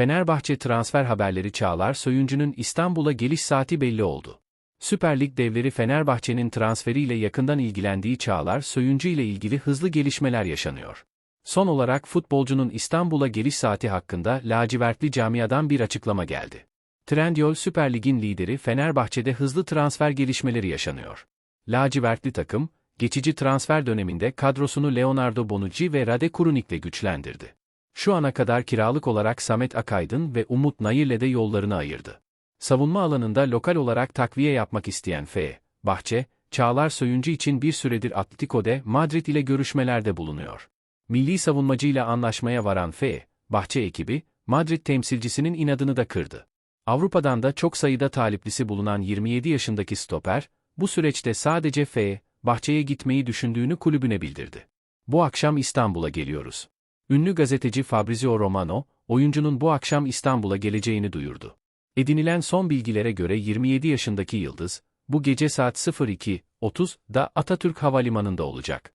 Fenerbahçe transfer haberleri Çağlar Söyüncü'nün İstanbul'a geliş saati belli oldu. Süper Lig devleri Fenerbahçe'nin transferiyle yakından ilgilendiği Çağlar Söyüncü ile ilgili hızlı gelişmeler yaşanıyor. Son olarak futbolcunun İstanbul'a geliş saati hakkında lacivertli camiadan bir açıklama geldi. Trendyol Süper Lig'in lideri Fenerbahçe'de hızlı transfer gelişmeleri yaşanıyor. Lacivertli takım, geçici transfer döneminde kadrosunu Leonardo Bonucci ve Rade Kurunik'le güçlendirdi. Şu ana kadar kiralık olarak Samet Akaydın ve Umut Nayir'le de yollarını ayırdı. Savunma alanında lokal olarak takviye yapmak isteyen F. Bahçe, Çağlar Söyüncü için bir süredir Atletico de Madrid ile görüşmelerde bulunuyor. Milli savunmacıyla anlaşmaya varan F. Bahçe ekibi, Madrid temsilcisinin inadını da kırdı. Avrupa'dan da çok sayıda taliplisi bulunan 27 yaşındaki stoper, bu süreçte sadece F. Bahçe'ye gitmeyi düşündüğünü kulübüne bildirdi. Bu akşam İstanbul'a geliyoruz. Ünlü gazeteci Fabrizio Romano, oyuncunun bu akşam İstanbul'a geleceğini duyurdu. Edinilen son bilgilere göre 27 yaşındaki Yıldız, bu gece saat 02.30'da Atatürk Havalimanı'nda olacak.